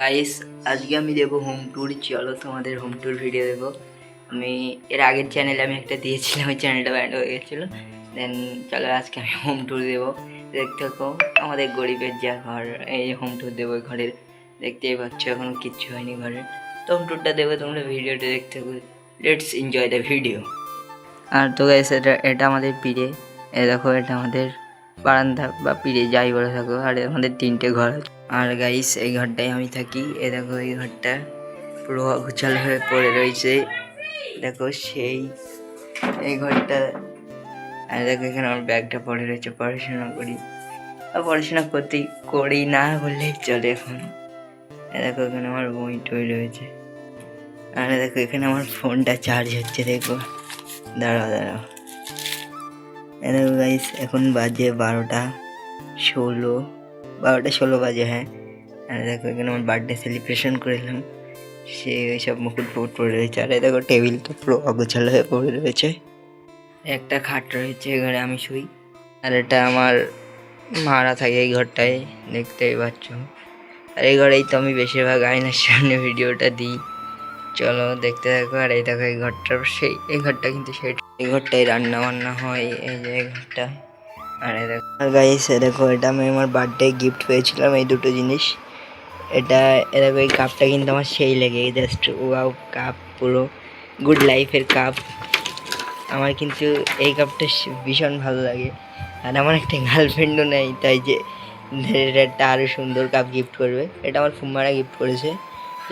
Guys আজকে আমি দেবো হোম ট্যুর চলো তোমাদের হোম ট্যুর ভিডিও দেবো। আমি, এর আগের চ্যানেলে আমি একটা দিয়েছিলাম, ওই চ্যানেলটা ব্যান্ড হয়ে গেছিল। দেন চলো আজকে আমি হোম ট্যুর দেবো। দেখতে থাকো, আমাদের গরিবের যা ঘর, এই হোম ট্যুর দেবো ঘরের। দেখতেই পাচ্ছ, এখনও কিচ্ছু হয়নি ঘরের। তো হোম ট্যুরটা দেবো তোমরা ভিডিওটা দেখতে থাকো। লেটস এনজয় দ্য ভিডিও আর তো গাইস এটা এটা আমাদের পিড়ে। এ দেখো, এটা আমাদের বারান্দা বা পিড়ে যাই বলে থাকো। আর আমাদের তিনটে ঘর আছে। আর গাইস এই ঘরটায় আমি থাকি। এ দেখো, এই ঘরটা পুরো গুছাল হয়ে পড়ে রয়েছে। দেখো, সেই, এই ঘরটা। আর দেখো, এখানে আমার ব্যাগটা পড়ে রয়েছে। পড়াশোনা করি। আর পড়াশোনা করতে করি না বললেই চলে এখন। দেখো, এখানে আমার বই টই রয়েছে। আর দেখো, এখানে আমার ফোনটা চার্জ হচ্ছে, দেখো। দাঁড়াও দাঁড়াও। দেখো গাইস এখন বাজে বারোটা ষোলো। বারোটা ষোলো বাজে হ্যাঁ। আর দেখো, এখানে আমার বার্থডে সেলিব্রেশন করলাম সে ওইসব মুকুট ফুকুট পড়ে রয়েছে। আর দেখো টেবিলটা পুরো অগোছালো হয়ে পড়ে রয়েছে। একটা খাট রয়েছে এখানে আমি শুই। আর এটা আমার মারা থাকে এই ঘরটায়, দেখতেই পাচ্ছ। আর এই ঘরেই তো আমি বেশিরভাগ আয়নার সামনে ভিডিওটা দিই। চলো দেখতে থাকো, আর এই দেখো এই ঘরটা সেই, এই ঘরটা কিন্তু সেই এই ঘরটাই রান্না বান্না হয়, এই যে এই ঘরটা। আর এই দেখো গাইস দেখো, এটা আমি আমার বার্থডে গিফট পেয়েছিলাম, এই দুটো জিনিস। এটা এ দেখো, এই কাপটা কিন্তু আমার সেই লেগে জাস্ট ওয়াও কাপ পুরো গুড লাইফের কাপ আমার কিন্তু এই কাপটা ভীষণ ভালো লাগে। আর আমার একটা গার্লফ্রেন্ডও নেই, তাই যে একটা আরও সুন্দর কাপ গিফট করবে। এটা আমার ফুম্মারা গিফট করেছে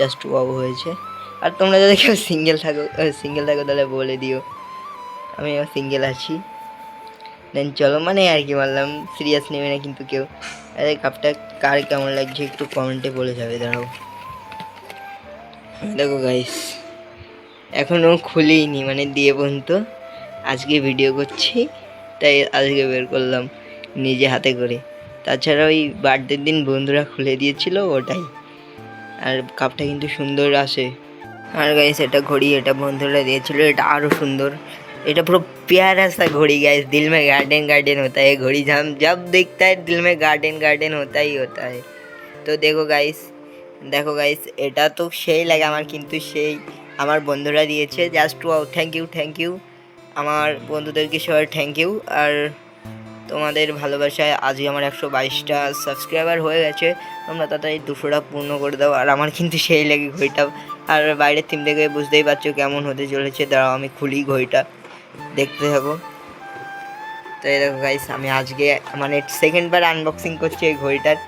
জাস্ট ওয়াও হয়েছে। আর তোমরা যদি কেউ সিঙ্গেল থাকো সিঙ্গেল থাকো, তাহলে বলে দিও। আমি সিঙ্গেল আছি। দেন চলো মানে আর কি বললাম সিরিয়াস নেবে না কিন্তু কেউ। আরে কাপটা কার কেমন লাগছে একটু কমেন্টে বলে যাবে, দাঁড়াও। দেখো গাইস এখনও খুলিনি মানে দিয়ে পর্যন্ত আজকে ভিডিও করছি, তাই আজকে বের করলাম নিজে হাতে করে। তাছাড়া ওই বার্থডের দিন বন্ধুরা খুলে দিয়েছিল, ওটাই। আর কাপটা কিন্তু সুন্দর আসে। আর গাইস এটা ঘড়ি এটা বন্ধুরা দিয়েছিল এটা আরও সুন্দর এটা পুরো प्यारा सा घोड़ी गाइस दिल में गार्डन गार्डन होता है घोड़ी जब जब देखता है दिल में गार्डन गार्डन होता ही होता है তো দেখো গাইস দেখো গাইস এটা তো সেই লাগে আমার কিন্তু সেই আমার বন্ধুরা দিয়েছে just wow thank you thank you আমার বন্ধুদেরকে সবাই থ্যাংক ইউ আর তোমাদের ভালোবাসায় আজই আমার একশো বাইশটা সাবস্ক্রাইবার হয়ে গেছে। তোমরা তাড়াতাড়ি দুশোটা পূর্ণ করে দাও। আর আমার কিন্তু সেই লাগে ঘড়িটা। আর বাইরের থিম দেখে বুঝতেই পারছ কেমন হতে চলেছে। দাঁড়াও, আমি খুলি ঘড়িটা। দেখতে থাকো। তো দেখো গাইস আমি আজকে মানে সেকেন্ড বার আনবক্সিং করছি এই ঘড়িটার।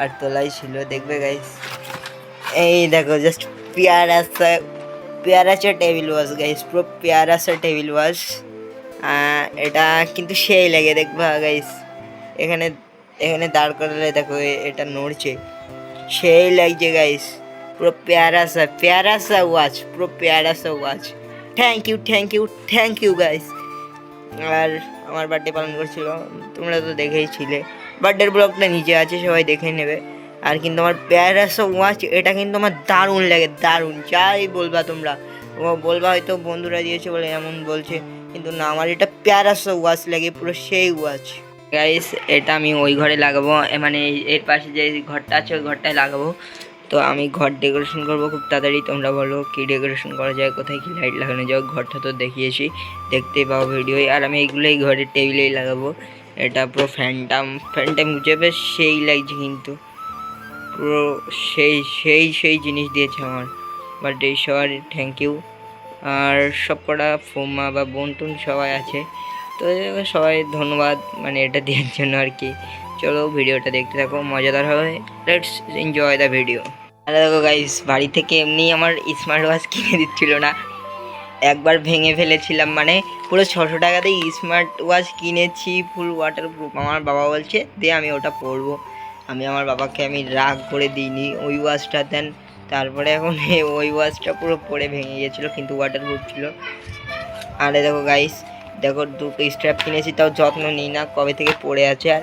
আর তোলাই ছিল, দেখবে গাইস এই দেখো জাস্ট প্যারা সা প্যারা সা টেবিল ওয়াশ গাইস পুরো প্যারা সা টেবিল ওয়াশ এটা কিন্তু সেই লাগে দেখবা গাইস এখানে এখানে দাঁড় করালে দেখো এটা নড়ছে। সেই লাগছে গাইস পুরো প্যারা সা প্যারা সা ওয়াচ পুরো প্যারা সা watch thank you thank you thank you guys আর আমার বার্থডে পালন করছিল, তোমরা তো দেখেই ছিলে বার্থডের ব্লগটা নিচে আছে, সবাই দেখে নেবে। আর কিন্তু আমার প্যারাস ওয়াচ এটা কিন্তু আমার দারুণ লাগে, দারুণ। যাই বলবা তোমরা। বলবা হয়তো বন্ধুরা দিয়েছে বলে এমন বলছে। কিন্তু না, আমার এটা প্যারাস ওয়াচ লাগে, পুরো সেই ওয়াচ। গাইস এটা আমি ওই ঘরে লাগাবো মানে এর পাশে যে ঘরটা আছে, ওই ঘরটায় লাগাবো। তো আমি ঘর ডেকোরেশন করব খুব তাড়াতাড়ি, তোমরা বলো কী ডেকোরেশন করা যায়, কোথায় কী লাইট লাগানো যায় ঘরটা তো দেখিয়েছি, দেখতেই পাবো ভিডিওয়। আর আমি এইগুলো এই ঘরের টেবিলেই লাগাবো, এটা পুরো ফ্যানটাম ফ্যানটাম গুছে বেশ সেই লাগছে কিন্তু। পুরো সেই সেই সেই জিনিস দিয়েছে আমার। বাট এই সবার থ্যাংক ইউ আর সব কটা ফোমা বা বোন টোন সবাই আছে। তো সবাই ধন্যবাদ মানে এটা দেওয়ার জন্য আর কি। চলো ভিডিওটা দেখতে থাকো, মজাদার হবে। লেটস এনজয় দ্য ভিডিও আর দেখো গাইস বাড়ি থেকে এমনি আমার স্মার্ট ওয়াচ কিনে দিচ্ছিল না। একবার ভেঙে ফেলেছিলাম মানে পুরো ছশো টাকাতেই স্মার্ট ওয়াচ কিনেছি ফুল ওয়াটার প্রুফ আমার বাবা বলছে, দে আমি ওটা পরবো। আমি আমার বাবাকে আমি রাগ করে দিইনি, ওই ওয়াচটা দেন। তারপরে এখন ওই ওয়াচটা পুরো পরে ভেঙে গিয়েছিল, কিন্তু ওয়াটার প্রুফ ছিল। আরে দেখো গাইস দেখো দুটো স্ট্র্যাপ কিনেছি, তাও যত্ন নিই না, কবে থেকে পড়ে আছে আর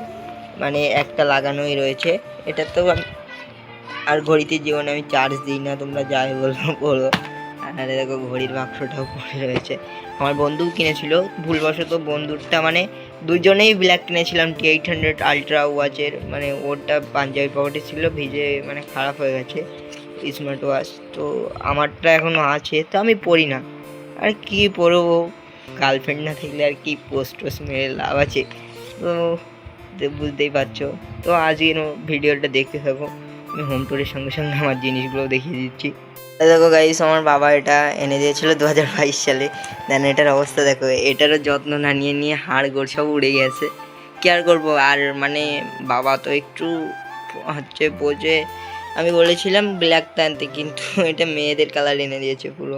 মানে একটা লাগানোই রয়েছে। এটা তো আমি- আর ঘড়িতে জীবনে আমি চার্জ দিই না, তোমরা যাই বলো বলো। আর দেখো ঘড়ির বাক্সটাও পড়ে রয়েছে। আমার বন্ধুও কিনেছিল, ভুলবশত বন্ধুরটা মানে দুজনেই ব্ল্যাক কিনেছিলাম টি এইট হান্ড্রেড আলট্রা ওয়াচের মানে ওরটা পাঞ্জাবি পকেটে ছিল, ভিজে মানে খারাপ হয়ে গেছে। স্মার্ট ওয়াচ তো আমারটা এখনও আছে, তো আমি পড়ি না। আর কি পরবো? গার্লফ্রেন্ড না থাকলে আর কি পোস্ট টোস্ট মেরে লাভ আছে? তো বুঝতেই পারছ। তো আজকের ভিডিওটা দেখতে থাকো। আমি হোম ট্যুরের সঙ্গে সঙ্গে আমার জিনিসগুলো দেখিয়ে দিচ্ছি। দেখো গাইস আমার বাবা এটা এনে দিয়েছিল দু হাজার বাইশ সালে। দেন এটার অবস্থা দেখো, এটারও যত্ন না নিয়ে নিয়ে হাড় গোড় সব উড়ে গেছে। কি আর করব? আর মানে বাবা তো একটু হচ্ছে বোঝে আমি বলেছিলাম ব্ল্যাকটা আনতে কিন্তু এটা মেয়েদের কালার এনে দিয়েছে পুরো।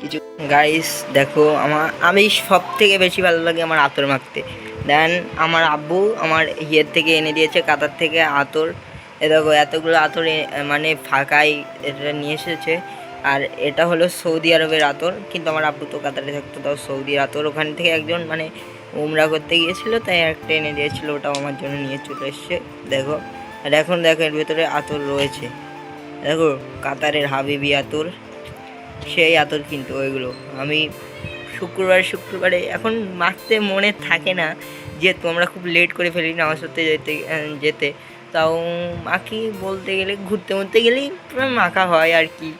কিছু গাইস দেখো, আমার আমি সব থেকে বেশি ভালো লাগে আমার আতর মাখতে। দেন আমার আব্বু আমার ইয়ের থেকে এনে দিয়েছে, কাতার থেকে আতর। এ দেখো, এতগুলো আতর মানে ফাঁকাই এটা নিয়ে এসেছে। আর এটা হলো সৌদি আরবের আতর, কিন্তু আমার আব্বু তো কাতারে থাকতো, তাও সৌদির আতর। ওখান থেকে একজন মানে উমরা করতে গিয়েছিল, তাই একটা এনে দিয়েছিল, ওটাও আমার জন্য নিয়ে চলে এসছে। দেখো আর এখন দেখো, এর ভেতরে আতর রয়েছে। দেখো, কাতারের হাবিবি আতর। সেই আতর কিন্তু ওইগুলো। আমি শুক্রবার, শুক্রবারে এখন মাখতে মনে থাকে না যে তোমরা খুব লেট করে ফেলি নামাজ পড়তে যেতে যেতে। তাও মাখি বলতে গেলে, ঘুরতে ঘুরতে গেলেই মাখা হয় আর কি।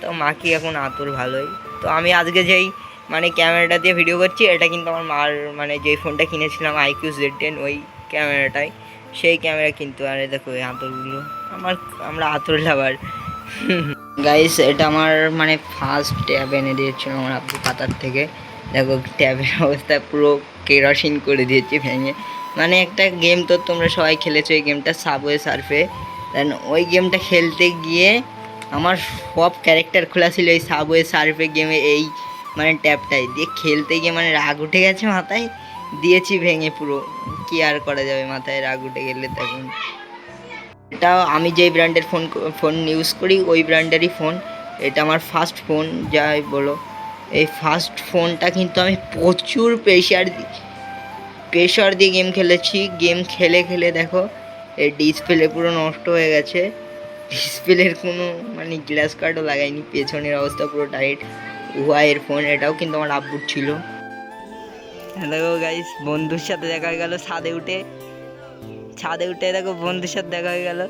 তো মাখি এখন আতর ভালোই। তো আমি আজকে যেই মানে ক্যামেরাটা দিয়ে ভিডিও করছি, এটা কিন্তু আমার মার মানে যেই ফোনটা কিনেছিলাম আইকিউ জেড টেন ওই ক্যামেরাটাই। সেই ক্যামেরা কিন্তু, আরে দেখো এই আতরগুলো। আমার, আমরা আতর লাভার। গাইস এটা আমার মানে ফার্স্ট ট্যাব এনে দিয়েছিল আমার আব্বু কাতার থেকে। দেখো ট্যাবের অবস্থা পুরো কেরোসিন করে দিয়েছে, ভেঙে। মানে একটা গেম তো তোমরা সবাই খেলেছো, এই গেমটা সাবওয়ে সার্ফে দেন ওই গেমটা খেলতে গিয়ে আমার সব ক্যারেক্টার খোলা ছিল এই সাবওয়ে সার্ফে গেমে এই মানে ট্যাবটাই দিয়ে খেলতে গিয়ে মানে রাগ উঠে গেছে মাথায়। দিয়েছি ভেঙে পুরো। কি আর করা যাবে মাথায় রাগ উঠে গেলে তখন। এটা আমি যেই ব্র্যান্ডের ফোন ফোন ইউজ করি, ওই ব্র্যান্ডেরই ফোন। এটা আমার ফার্স্ট ফোন যাই বলো। এই ফার্স্ট ফোনটা কিন্তু আমি প্রচুর প্রেশার প্রেশার দিয়ে গেম খেলেছি। গেম খেলে খেলে দেখো, এই ডিসপ্লে পুরো নষ্ট হয়ে গেছে। ডিসপ্লের কোনো মানে গ্লাস কার্ডও লাগাইনি। পেছনের অবস্থা পুরো টাইট ওয়াইয়ের ফোন এটাও কিন্তু আমার আব্বুর ছিল। দেখো গাইস বন্ধুর সাথে দেখা হয়ে গেল, ছাদে উঠে। ছাদে উঠে দেখো, বন্ধুর সাথে দেখা হয়ে গেল।